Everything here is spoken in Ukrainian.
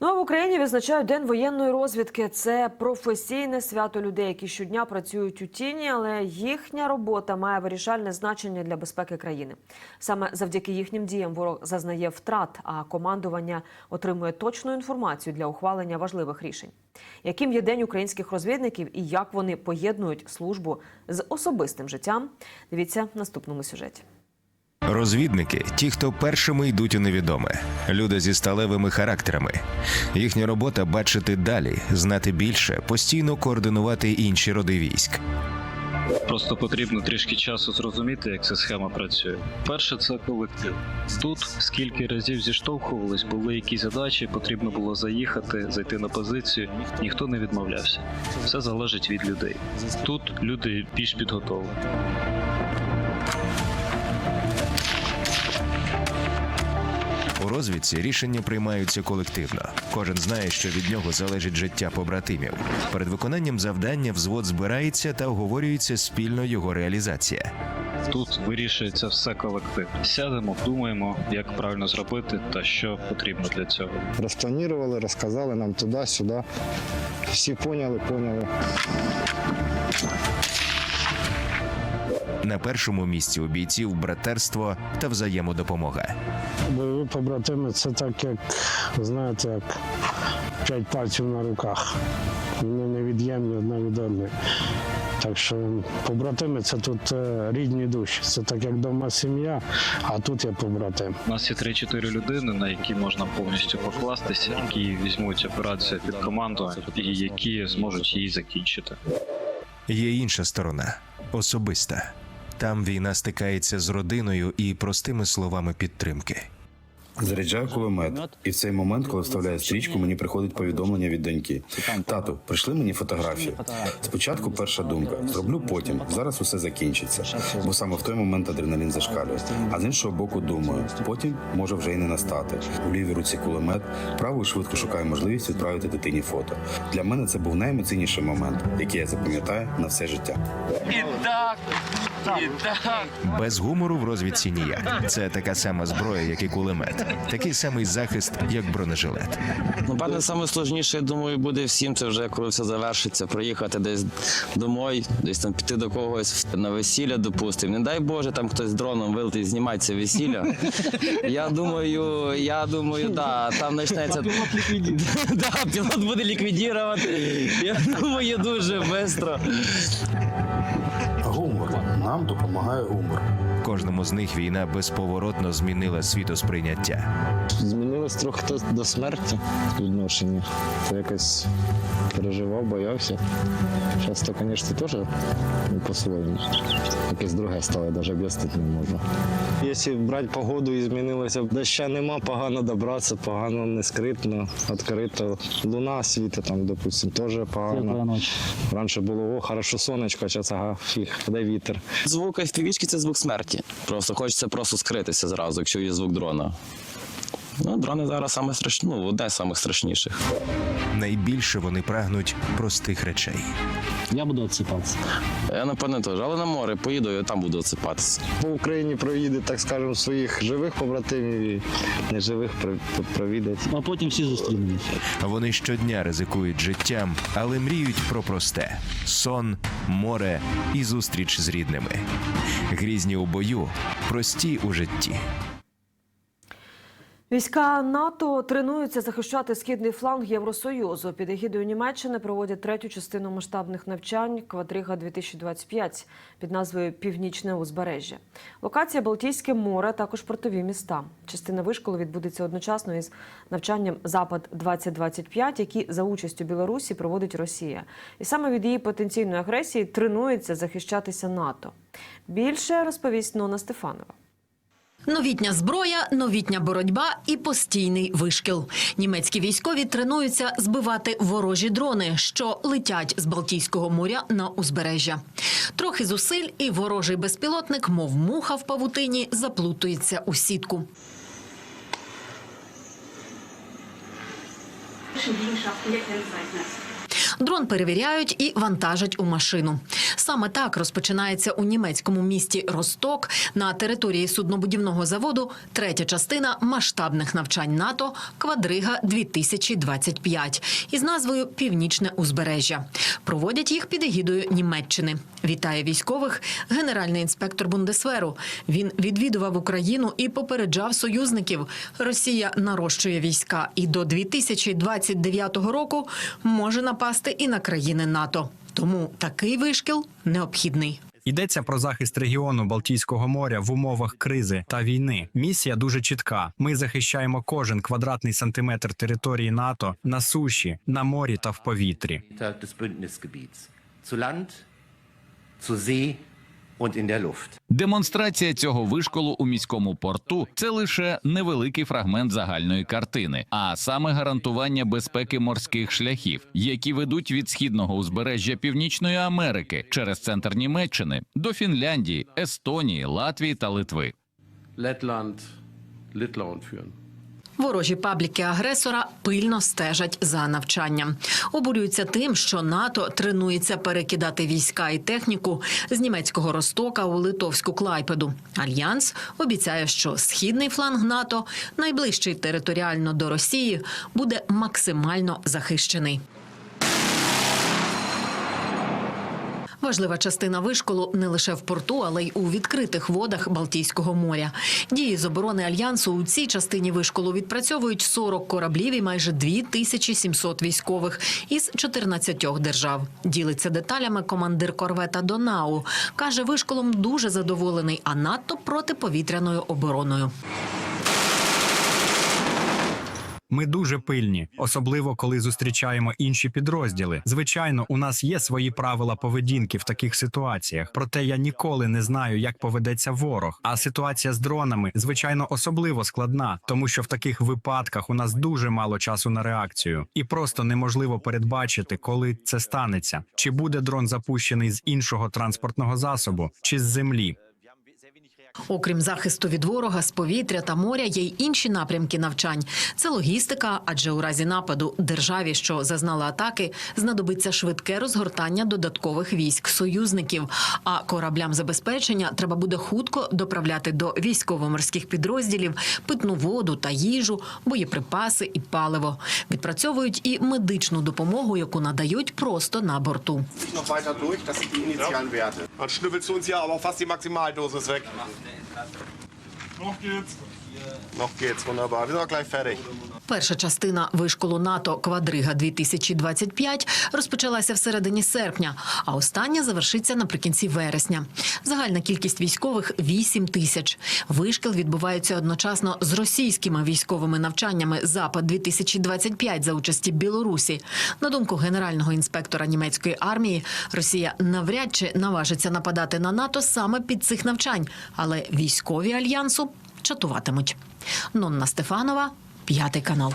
Ну а в Україні відзначають День воєнної розвідки. Це професійне свято людей, які щодня працюють у тіні, але їхня робота має вирішальне значення для безпеки країни. Саме завдяки їхнім діям ворог зазнає втрат, а командування отримує точну інформацію для ухвалення важливих рішень. Яким є день українських розвідників і як вони поєднують службу з особистим життям? Дивіться в наступному сюжеті. Розвідники ті, хто першими йдуть у невідоме, люди зі сталевими характерами. Їхня робота бачити далі, знати більше, постійно координувати інші роди військ. Просто потрібно трішки часу зрозуміти, як ця схема працює. Перше, це колектив. Тут скільки разів зіштовхувались, були якісь задачі, потрібно було заїхати, зайти на позицію. Ніхто не відмовлявся. Все залежить від людей. Тут люди більш підготовлені. Розвідці рішення приймаються колективно. Кожен знає, що від нього залежить життя побратимів. Перед виконанням завдання взвод збирається та оговорюється спільно його реалізація. Тут вирішується все колектив. Сядемо, думаємо, як правильно зробити та що потрібно для цього. Розпланували, розказали нам туди-сюди. Всі поняли, поняли. На першому місці у бійців братерство та взаємодопомога. Бойові побратими це так, як, знаєте, як п'ять пальців на руках. Вони невід'ємні одна від одної. Так що побратими це тут е, рідні душі. Це так як дома сім'я, а тут я побратим. У нас є 3-4 людини, на які можна повністю покластися, які візьмуть операцію під команду і які зможуть її закінчити. Є інша сторона особиста. Там війна стикається з родиною і простими словами підтримки. Заряджаю кулемет, і в цей момент, коли вставляю стрічку, мені приходить повідомлення від доньки. Тату, прийшли мені фотографію. Спочатку перша думка: зроблю потім. Зараз усе закінчиться. Бо саме в той момент адреналін зашкалює. А з іншого боку, думаю, потім може вже й не настати. У лівій руці кулемет, правою швидко шукаю можливість відправити дитині фото. Для мене це був найемоційніший момент, який я запам'ятаю на все життя. Без гумору в розвідці ніяк. Це така сама зброя, як і кулемет, такий самий захист, як бронежилет. Ну, певне, саме сложніше, я думаю, буде всім це вже коли все завершиться, проїхати десь домой, десь там піти до когось на весілля, допустимо. Не дай Боже, там хтось з дроном вилетить, знімати це весілля. Я думаю, я думаю, да, там почнеться. Да, пілот буде ліквідувати. Я думаю, дуже швидко. Гумор нам допомагає гумор. Кожному з них війна безповоротно змінила світосприйняття. Змінилось трохи то до смерті відношення. То якось переживав, боявся. Зараз то, звісно, теж по-своєму. Якесь друге стало, навіть об'яснити не можна. Якщо брати погоду і змінилося, доща нема, погано добратися, погано не скритно, відкрито. Луна світить там, допустимо, теж погано. Раніше було, о, хорошо сонечко, зараз ага, фіг, де вітер. Звук FPV-шки – це звук смерті. Просто хочеться просто скритися зразу, якщо є звук дрона. Ну, дрони зараз саме страшні, ну, одне з самих страшніших. Найбільше вони прагнуть простих речей. Я буду отсыпаться. Я напевне теж, але на море поїду і там буду оцепатися. По Україні проїде, так скажемо, своїх живих побратимів і неживих про- про- провідать. А потім всі зустрінемось. Вони щодня ризикують життям, але мріють про просте: сон, море і зустріч з рідними. Грізні у бою, прості у житті. Війська НАТО тренуються захищати східний фланг Євросоюзу. Під егідою Німеччини проводять третю частину масштабних навчань Квадрига 2025 під назвою Північне узбережжя. Локація Балтійське море, також портові міста. Частина вишколу відбудеться одночасно із навчанням Запад 2025 які за участю Білорусі проводить Росія. І саме від її потенційної агресії тренується захищатися НАТО. Більше розповість Нона Стефанова. Новітня зброя, новітня боротьба і постійний вишкіл. Німецькі військові тренуються збивати ворожі дрони, що летять з Балтійського моря на узбережжя. Трохи зусиль, і ворожий безпілотник, мов муха в павутині, заплутується у сітку. Дрон перевіряють і вантажать у машину. Саме так розпочинається у німецькому місті Росток на території суднобудівного заводу третя частина масштабних навчань НАТО Квадрига 2025 із назвою Північне узбережжя. Проводять їх під егідою Німеччини. Вітає військових генеральний інспектор Бундесверу. Він відвідував Україну і попереджав союзників. Росія нарощує війська і до 2029 року може напасти і на країни НАТО. Тому такий вишкіл необхідний. Йдеться про захист регіону Балтійського моря в умовах кризи та війни. Місія дуже чітка. Ми захищаємо кожен квадратний сантиметр території НАТО на суші, на морі та в повітрі. Демонстрація цього вишколу у міському порту це лише невеликий фрагмент загальної картини, а саме гарантування безпеки морських шляхів, які ведуть від східного узбережжя Північної Америки через центр Німеччини до Фінляндії, Естонії, Латвії та Литви. Führen. Ворожі пабліки агресора пильно стежать за навчанням. Обурюються тим, що НАТО тренується перекидати війська і техніку з німецького Ростока у литовську Клайпеду. Альянс обіцяє, що східний фланг НАТО, найближчий територіально до Росії, буде максимально захищений. Важлива частина вишколу не лише в порту, але й у відкритих водах Балтійського моря. Дії з оборони альянсу у цій частині вишколу відпрацьовують 40 кораблів і майже 2700 військових із 14 держав. Ділиться деталями командир корвета Донау. каже, вишколом дуже задоволений, а надто протиповітряною обороною. Ми дуже пильні, особливо коли зустрічаємо інші підрозділи. Звичайно, у нас є свої правила поведінки в таких ситуаціях. Проте я ніколи не знаю, як поведеться ворог. А ситуація з дронами, звичайно, особливо складна, тому що в таких випадках у нас дуже мало часу на реакцію, і просто неможливо передбачити, коли це станеться. Чи буде дрон запущений з іншого транспортного засобу, чи з землі. Окрім захисту від ворога з повітря та моря, є й інші напрямки навчань. Це логістика, адже у разі нападу державі, що зазнала атаки, знадобиться швидке розгортання додаткових військ союзників. А кораблям забезпечення треба буде хутко доправляти до військово-морських підрозділів питну воду та їжу, боєприпаси і паливо. Відпрацьовують і медичну допомогу, яку надають просто на борту. Noch weiter durch, das sind die initialen Werte. Dann schnüffelst du uns hier aber fast die Maximaldosis weg. Los geht's. Noch geht's, wunderbar. Wir sind gleich fertig. Перша частина вишколу НАТО Квадрига 2025 розпочалася в середині серпня, а остання завершиться наприкінці вересня. Загальна кількість військових 8 тисяч. Вишкіл відбувається одночасно з російськими військовими навчаннями Запад 2025 за участі Білорусі. На думку генерального інспектора німецької армії, Росія навряд чи наважиться нападати на НАТО саме під цих навчань, але військові альянсу чатуватимуть. Нонна Стефанова, п'ятий канал.